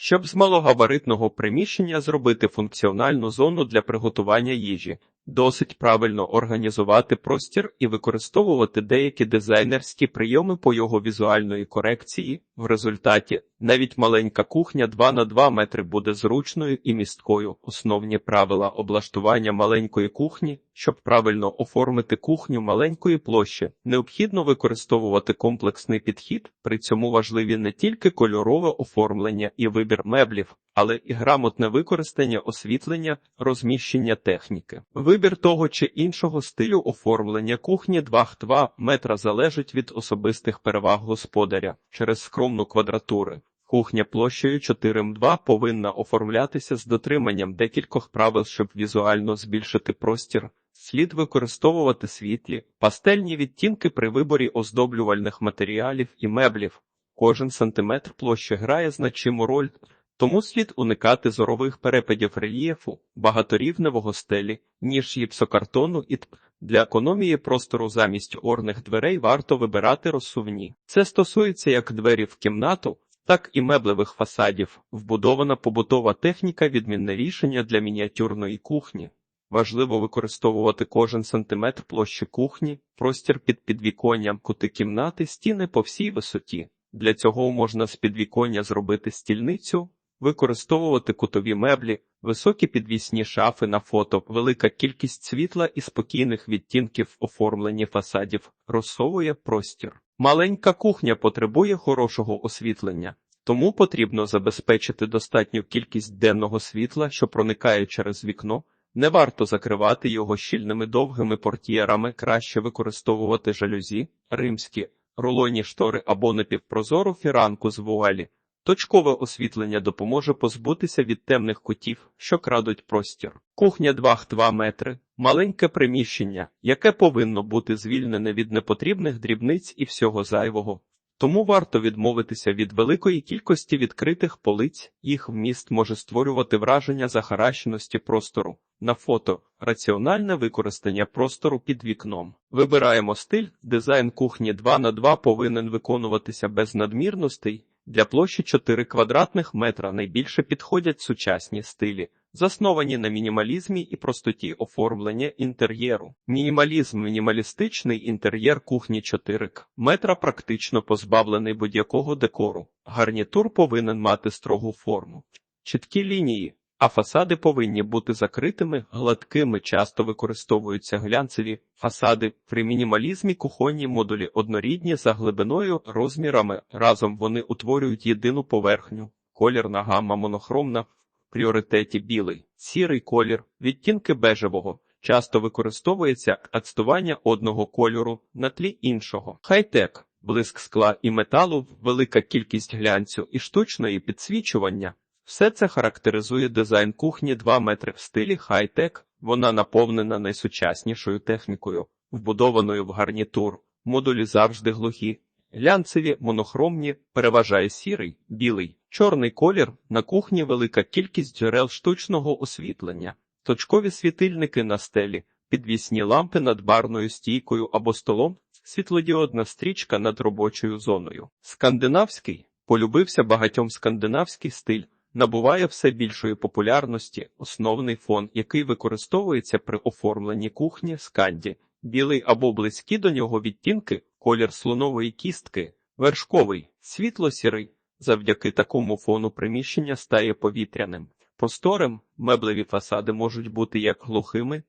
Щоб з малогабаритного приміщення зробити функціональну зону для приготування їжі, досить правильно організувати простір і використовувати деякі дизайнерські прийоми по його візуальної корекції. В результаті навіть маленька кухня 2 на 2 метри буде зручною і місткою. Основні правила облаштування маленької кухні, щоб правильно оформити кухню маленької площі, необхідно використовувати комплексний підхід. При цьому важливі не тільки кольорове оформлення і вибір меблів, але і грамотне використання освітлення, розміщення техніки. Вибір того чи іншого стилю оформлення кухні 2-2 метра залежить від особистих переваг господаря через скромну квадратури. Кухня площею 4м2 повинна оформлятися з дотриманням декількох правил, щоб візуально збільшити простір. Слід використовувати світлі, пастельні відтінки при виборі оздоблювальних матеріалів і меблів. Кожен сантиметр площі грає значиму роль, тому слід уникати зорових перепадів рельєфу, багаторівневого стелі, ніж гіпсокартону і т. Для економії простору замість орних дверей варто вибирати розсувні. Це стосується як двері в кімнату, так і меблевих фасадів. Вбудована побутова техніка відмінне рішення для мініатюрної кухні. Важливо використовувати кожен сантиметр площі кухні, простір під підвіконням, кути кімнати, стіни по всій висоті. Для цього можна з підвіконня зробити стільницю, використовувати кутові меблі, високі підвісні шафи на фото, велика кількість світла і спокійних відтінків оформлені фасадів розсовує простір. Маленька кухня потребує хорошого освітлення, тому потрібно забезпечити достатню кількість денного світла, що проникає через вікно. Не варто закривати його щільними довгими портьєрами, краще використовувати жалюзі, римські, рулонні штори або напівпрозору фіранку з вуалі. Точкове освітлення допоможе позбутися від темних кутів, що крадуть простір. Кухня 2-2 метри, маленьке приміщення, яке повинно бути звільнене від непотрібних дрібниць і всього зайвого. Тому варто відмовитися від великої кількості відкритих полиць, їх вміст може створювати враження захаращеності простору. На фото раціональне використання простору під вікном. Вибираємо стиль, дизайн кухні 2 на 2 повинен виконуватися без надмірностей. Для площі 4 квадратних метра найбільше підходять сучасні стилі, засновані на мінімалізмі і простоті оформлення інтер'єру. Мінімалізм мінімалістичний інтер'єр кухні 4 метра практично позбавлений будь-якого декору. Гарнітур повинен мати строгу форму. Чіткі лінії, а фасади повинні бути закритими, гладкими, часто використовуються глянцеві фасади. При мінімалізмі кухонні модулі однорідні за глибиною, розмірами. Разом вони утворюють єдину поверхню. Колірна гамма монохромна, в пріоритеті білий, сірий колір, відтінки бежевого. Часто використовується ацтування одного кольору на тлі іншого. Хай-тек, блиск скла і металу, велика кількість глянцю і штучної підсвічування. Все це характеризує дизайн кухні 2 метри в стилі хай-тек, вона наповнена найсучаснішою технікою, вбудованою в гарнітур, модулі завжди глухі, глянцеві, монохромні, переважає сірий, білий, чорний колір, на кухні велика кількість джерел штучного освітлення, точкові світильники на стелі, підвісні лампи над барною стійкою або столом, світлодіодна стрічка над робочою зоною. Скандинавський. Полюбився багатьом скандинавський стиль набуває все більшої популярності основний фон, який використовується при оформленні кухні сканді, білий або близькі до нього відтінки, колір слонової кістки, вершковий, світло-сірий. Завдяки такому фону приміщення стає повітряним. Просторим меблеві фасади можуть бути як глухими,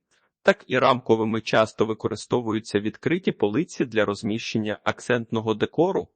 так і рамковими часто використовуються відкриті полиці для розміщення акцентного декору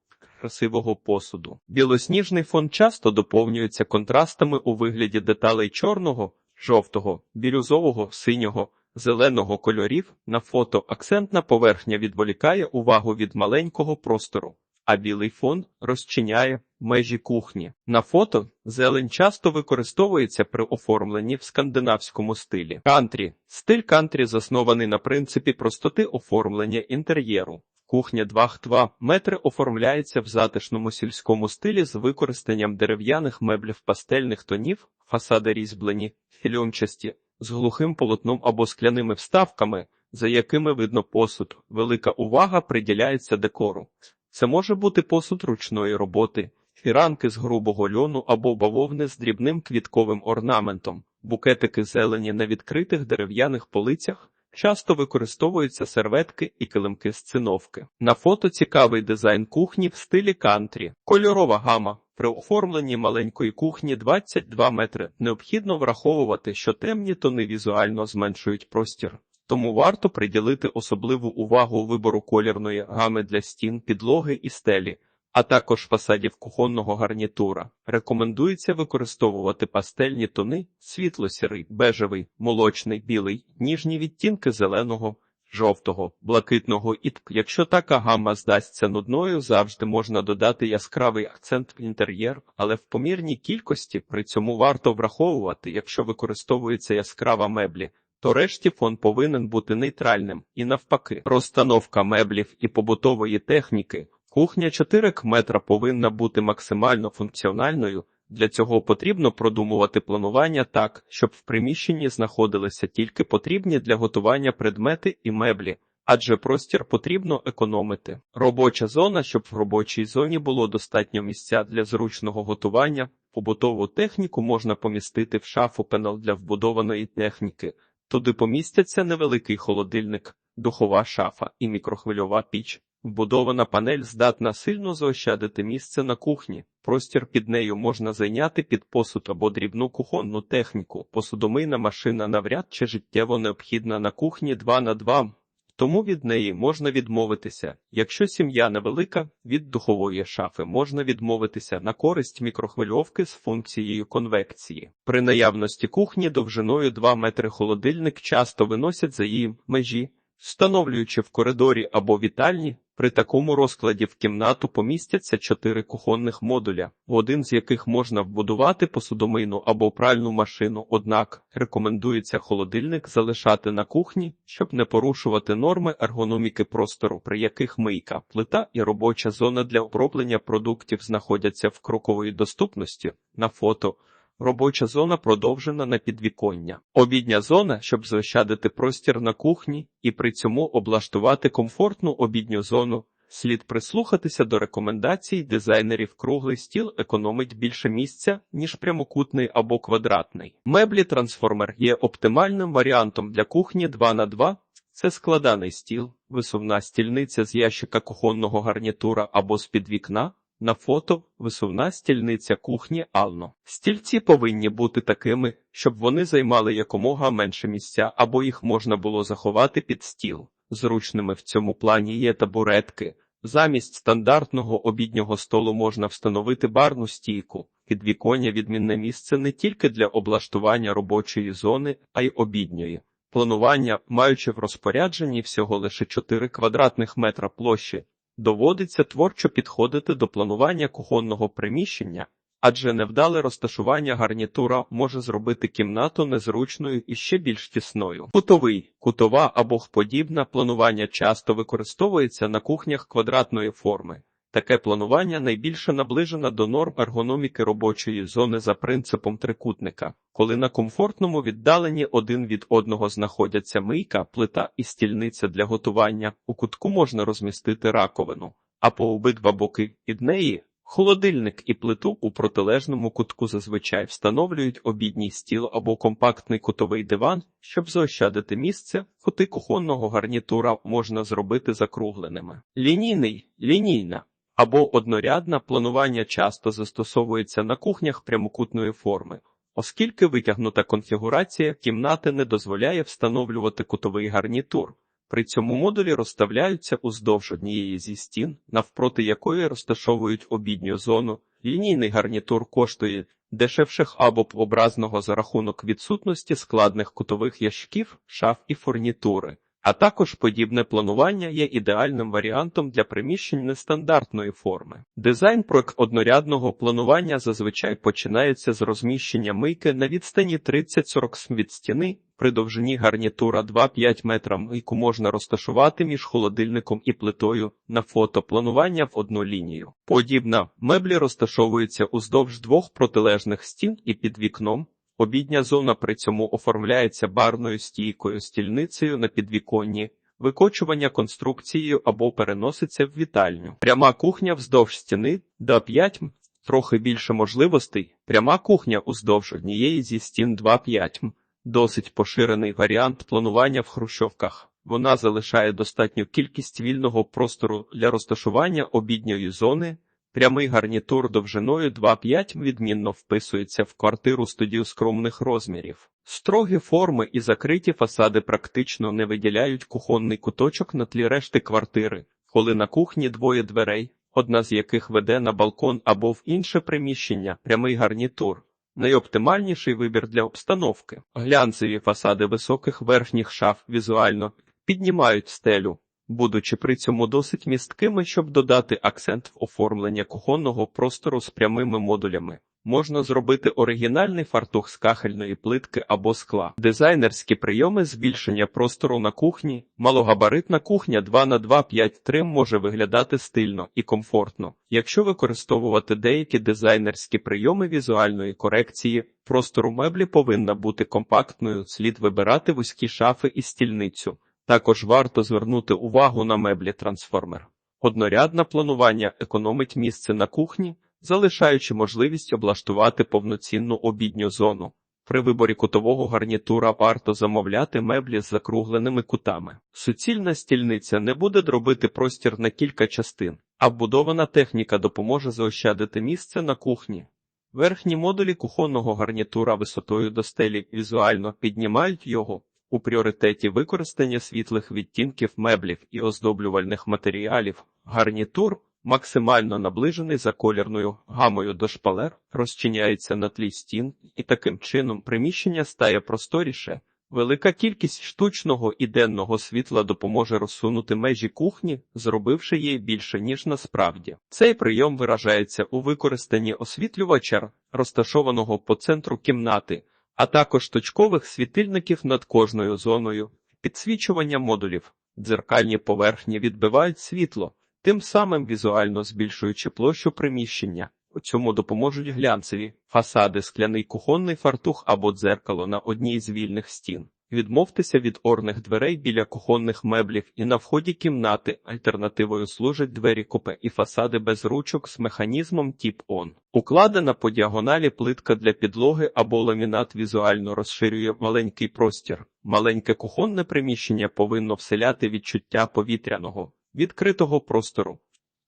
красивого посуду. Білосніжний фон часто доповнюється контрастами у вигляді деталей чорного, жовтого, бірюзового, синього, зеленого кольорів. На фото акцентна поверхня відволікає увагу від маленького простору, а білий фон розчиняє межі кухні. На фото зелень часто використовується при оформленні в скандинавському стилі. Кантрі стиль кантрі заснований на принципі простоти оформлення інтер'єру. Кухня 2-2 метри оформляється в затишному сільському стилі з використанням дерев'яних меблів пастельних тонів, фасади різьблені, фільончасті, з глухим полотном або скляними вставками, за якими видно посуд. Велика увага приділяється декору. Це може бути посуд ручної роботи, фіранки з грубого льону або бавовни з дрібним квітковим орнаментом, букетики зелені на відкритих дерев'яних полицях. Часто використовуються серветки і килимки з циновки. На фото цікавий дизайн кухні в стилі кантрі. Кольорова гама. При оформленні маленької кухні 22 метри необхідно враховувати, що темні тони візуально зменшують простір. Тому варто приділити особливу увагу вибору колірної гами для стін, підлоги і стелі, а також фасадів кухонного гарнітура. Рекомендується використовувати пастельні тони, світло-сірий, бежевий, молочний, білий, ніжні відтінки зеленого, жовтого, блакитного і тк. Якщо така гамма здасться нудною, завжди можна додати яскравий акцент в інтер'єр, але в помірній кількості при цьому варто враховувати, якщо використовується яскрава меблі. То решті фон повинен бути нейтральним і навпаки, розстановка меблів і побутової техніки. Кухня 4 метра повинна бути максимально функціональною. Для цього потрібно продумувати планування так, щоб в приміщенні знаходилися тільки потрібні для готування предмети і меблі, адже простір потрібно економити. Робоча зона, щоб в робочій зоні було достатньо місця для зручного готування. Побутову техніку можна помістити в шафу пенал для вбудованої техніки. Туди помістяться невеликий холодильник, духова шафа і мікрохвильова піч. Вбудована панель здатна сильно заощадити місце на кухні. Простір під нею можна зайняти під посуд або дрібну кухонну техніку. Посудомийна машина навряд чи життєво необхідна на кухні 2 на 2, тому від неї можна відмовитися. Якщо сім'я невелика, від духової шафи можна відмовитися на користь мікрохвильовки з функцією конвекції. При наявності кухні довжиною 2 метри холодильник часто виносять за її межі, встановлюючи в коридорі або вітальні. При такому розкладі в кімнату помістяться чотири кухонних модуля, в один з яких можна вбудувати посудомийну або пральну машину. Однак рекомендується холодильник залишати на кухні, щоб не порушувати норми ергономіки простору, при яких мийка, плита і робоча зона для оброблення продуктів знаходяться в кроковій доступності на фото. Робоча зона продовжена на підвіконня. Обідня зона, щоб заощадити простір на кухні і при цьому облаштувати комфортну обідню зону. Слід прислухатися до рекомендацій дизайнерів. Круглий стіл економить більше місця, ніж прямокутний або квадратний. Меблі трансформер є оптимальним варіантом для кухні 2 на 2 Це складаний стіл, висувна стільниця з ящика кухонного гарнітура або з-під вікна. На фото висувна стільниця кухні Ално. Стільці повинні бути такими, щоб вони займали якомога менше місця, або їх можна було заховати під стіл. Зручними в цьому плані є табуретки. Замість стандартного обіднього столу можна встановити барну стійку. Підвіконня відмінне місце не тільки для облаштування робочої зони, а й обідньої. Планування, маючи в розпорядженні всього лише 4 квадратних метра площі, Доводиться творчо підходити до планування кухонного приміщення, адже невдале розташування гарнітура може зробити кімнату незручною і ще більш тісною. Кутовий, кутова або подібна планування часто використовується на кухнях квадратної форми. Таке планування найбільше наближено до норм ергономіки робочої зони за принципом трикутника, коли на комфортному віддаленні один від одного знаходяться мийка, плита і стільниця для готування. У кутку можна розмістити раковину, а по обидва боки від неї холодильник і плиту у протилежному кутку зазвичай встановлюють обідній стіл або компактний кутовий диван, щоб заощадити місце. Кути кухонного гарнітура можна зробити закругленими. Лінійний лінійна або однорядне планування часто застосовується на кухнях прямокутної форми, оскільки витягнута конфігурація кімнати не дозволяє встановлювати кутовий гарнітур. При цьому модулі розставляються уздовж однієї зі стін, навпроти якої розташовують обідню зону. Лінійний гарнітур коштує дешевших або образного за рахунок відсутності складних кутових ящиків, шаф і фурнітури. А також подібне планування є ідеальним варіантом для приміщень нестандартної форми. Дизайн проект однорядного планування зазвичай починається з розміщення мийки на відстані 30-40 см від стіни. При довжині гарнітура 2-5 метра мийку можна розташувати між холодильником і плитою на фото планування в одну лінію. Подібна меблі розташовуються уздовж двох протилежних стін і під вікном. Обідня зона при цьому оформляється барною стійкою стільницею на підвіконні, викочування конструкцією або переноситься в вітальню. Пряма кухня вздовж стіни до 5 Трохи більше можливостей. Пряма кухня уздовж однієї зі стін 2-5 м. Досить поширений варіант планування в хрущовках. Вона залишає достатню кількість вільного простору для розташування обідньої зони. Прямий гарнітур довжиною 2,5 відмінно вписується в квартиру студію скромних розмірів. Строгі форми і закриті фасади практично не виділяють кухонний куточок на тлі решти квартири, коли на кухні двоє дверей, одна з яких веде на балкон або в інше приміщення, прямий гарнітур. Найоптимальніший вибір для обстановки. Глянцеві фасади високих верхніх шаф візуально піднімають стелю, будучи при цьому досить місткими, щоб додати акцент в оформлення кухонного простору з прямими модулями. Можна зробити оригінальний фартух з кахельної плитки або скла. Дизайнерські прийоми збільшення простору на кухні. Малогабаритна кухня 2 на 2 5 3 може виглядати стильно і комфортно. Якщо використовувати деякі дизайнерські прийоми візуальної корекції, простору меблі повинна бути компактною, слід вибирати вузькі шафи і стільницю. Також варто звернути увагу на меблі трансформер. Однорядне планування економить місце на кухні, залишаючи можливість облаштувати повноцінну обідню зону. При виборі кутового гарнітура варто замовляти меблі з закругленими кутами. Суцільна стільниця не буде дробити простір на кілька частин, а вбудована техніка допоможе заощадити місце на кухні. Верхні модулі кухонного гарнітура висотою до стелі візуально піднімають його. У пріоритеті використання світлих відтінків меблів і оздоблювальних матеріалів. Гарнітур, максимально наближений за колірною гамою до шпалер, розчиняється на тлі стін, і таким чином приміщення стає просторіше. Велика кількість штучного і денного світла допоможе розсунути межі кухні, зробивши її більше, ніж насправді. Цей прийом виражається у використанні освітлювача, розташованого по центру кімнати а також точкових світильників над кожною зоною, підсвічування модулів, дзеркальні поверхні відбивають світло, тим самим візуально збільшуючи площу приміщення. У цьому допоможуть глянцеві фасади, скляний кухонний фартух або дзеркало на одній з вільних стін. Відмовтеся від орних дверей біля кухонних меблів і на вході кімнати альтернативою служать двері купе і фасади без ручок з механізмом тіп-он. Укладена по діагоналі плитка для підлоги або ламінат візуально розширює маленький простір. Маленьке кухонне приміщення повинно вселяти відчуття повітряного, відкритого простору.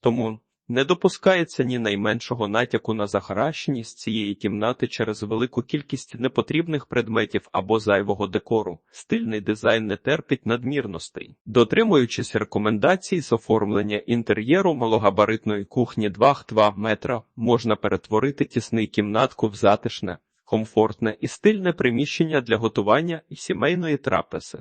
Тому не допускається ні найменшого натяку на захаращеність цієї кімнати через велику кількість непотрібних предметів або зайвого декору. Стильний дизайн не терпить надмірностей. Дотримуючись рекомендацій з оформлення інтер'єру малогабаритної кухні 2-2 метра, можна перетворити тісний кімнатку в затишне, комфортне і стильне приміщення для готування і сімейної трапези.